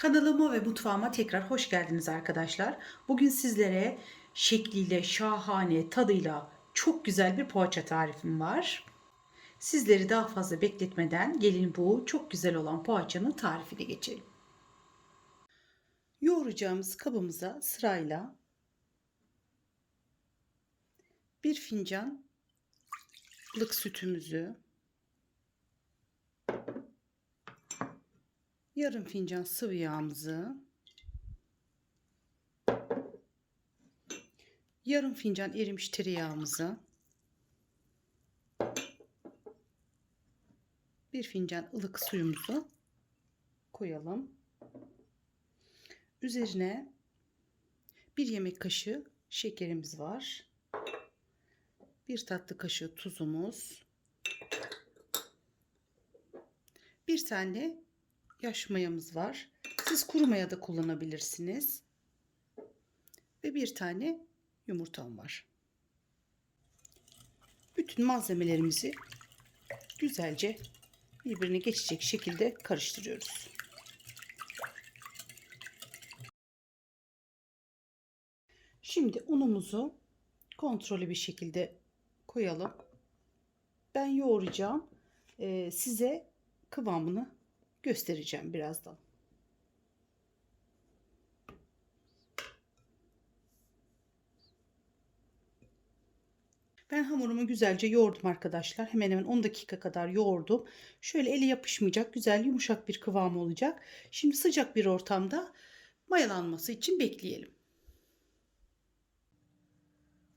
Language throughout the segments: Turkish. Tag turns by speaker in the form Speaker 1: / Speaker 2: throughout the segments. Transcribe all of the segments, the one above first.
Speaker 1: Kanalıma ve mutfağıma tekrar hoş geldiniz arkadaşlar. Bugün sizlere şekliyle, şahane, tadıyla çok güzel bir poğaça tarifim var. Sizleri daha fazla bekletmeden gelin bu çok güzel olan poğaçanın tarifine geçelim. Yoğuracağımız kabımıza sırayla bir fincan ılık sütümüzü, yarım fincan sıvı yağımızı, yarım fincan erimiş tereyağımızı, bir fincan ılık suyumuzu koyalım. Üzerine bir yemek kaşığı şekerimiz var. Bir tatlı kaşığı tuzumuz. Bir tane yaş mayamız var. Siz kuru maya da kullanabilirsiniz. Ve bir tane yumurtam var. Bütün malzemelerimizi güzelce birbirine geçecek şekilde karıştırıyoruz. Şimdi unumuzu kontrollü bir şekilde koyalım. Ben yoğuracağım. Ee, size kıvamını göstereceğim birazdan. Ben hamurumu güzelce yoğurdum arkadaşlar. Hemen hemen 10 dakika kadar yoğurdum. Şöyle eli yapışmayacak güzel yumuşak bir kıvam olacak. Şimdi sıcak bir ortamda mayalanması için bekleyelim.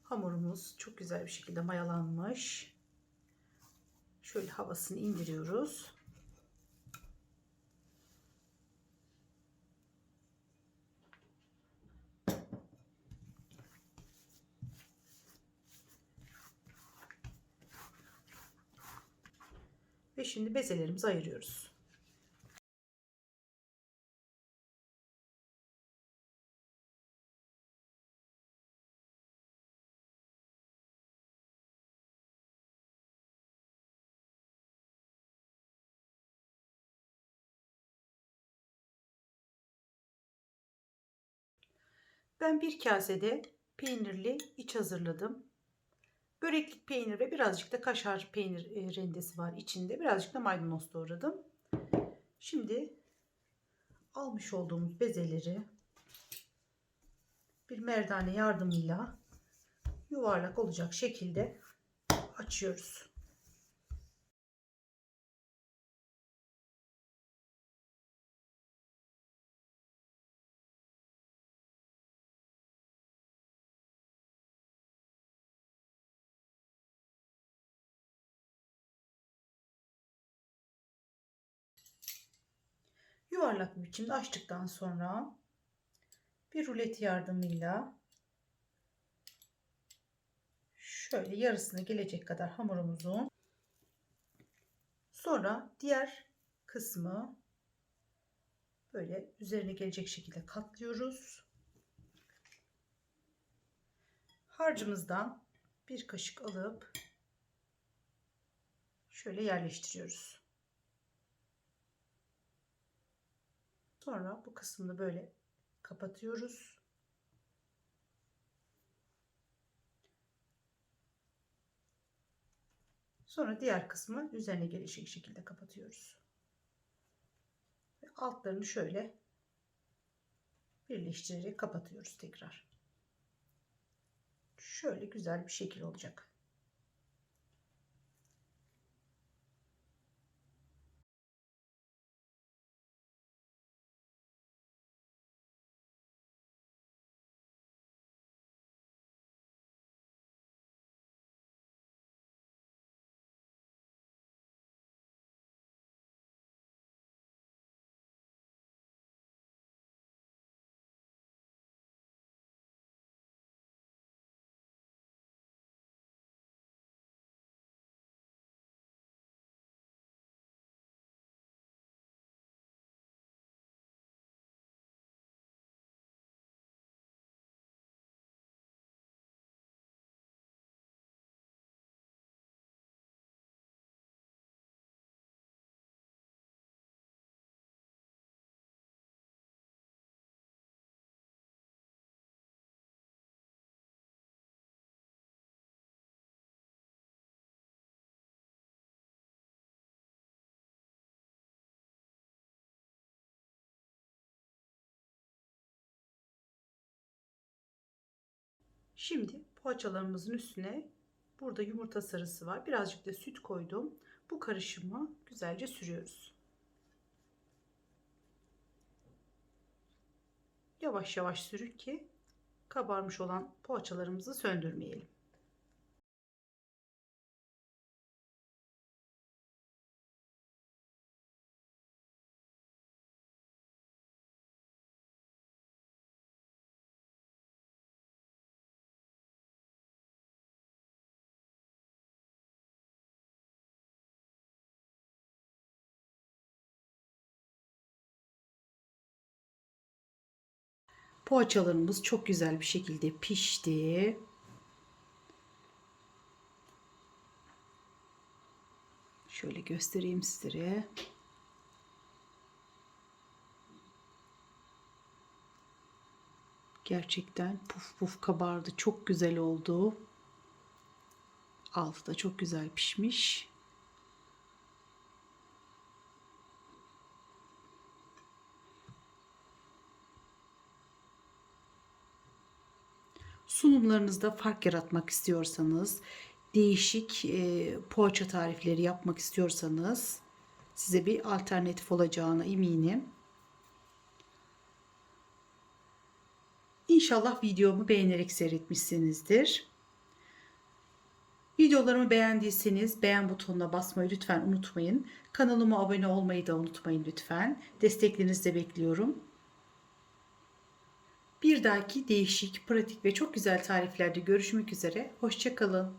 Speaker 1: Hamurumuz çok güzel bir şekilde mayalanmış. Şöyle havasını indiriyoruz. Ve şimdi bezelerimizi ayırıyoruz. Ben bir kasede peynirli iç hazırladım. Böreklik peynir ve birazcık da kaşar peynir e, rendesi var içinde. Birazcık da maydanoz doğradım. Şimdi almış olduğumuz bezeleri bir merdane yardımıyla yuvarlak olacak şekilde açıyoruz. Yuvarlak bir biçimde açtıktan sonra bir rulet yardımıyla şöyle yarısına gelecek kadar hamurumuzun sonra diğer kısmı böyle üzerine gelecek şekilde katlıyoruz. Harcımızdan bir kaşık alıp şöyle yerleştiriyoruz. Sonra bu kısmını böyle kapatıyoruz. Sonra diğer kısmı üzerine gelecek şekilde kapatıyoruz. Ve altlarını şöyle birleştirerek kapatıyoruz tekrar. Şöyle güzel bir şekil olacak. Şimdi poğaçalarımızın üstüne burada yumurta sarısı var. Birazcık da süt koydum. Bu karışımı güzelce sürüyoruz. Yavaş yavaş sürük ki kabarmış olan poğaçalarımızı söndürmeyelim. Poğaçalarımız çok güzel bir şekilde pişti. Şöyle göstereyim sizlere. Gerçekten puf puf kabardı. Çok güzel oldu. Altı da çok güzel pişmiş. Sunumlarınızda fark yaratmak istiyorsanız, değişik e, poğaça tarifleri yapmak istiyorsanız size bir alternatif olacağına eminim. İnşallah videomu beğenerek seyretmişsinizdir. Videolarımı beğendiyseniz beğen butonuna basmayı lütfen unutmayın. Kanalıma abone olmayı da unutmayın lütfen. Desteklerinizi de bekliyorum. Bir dahaki değişik, pratik ve çok güzel tariflerde görüşmek üzere. Hoşçakalın.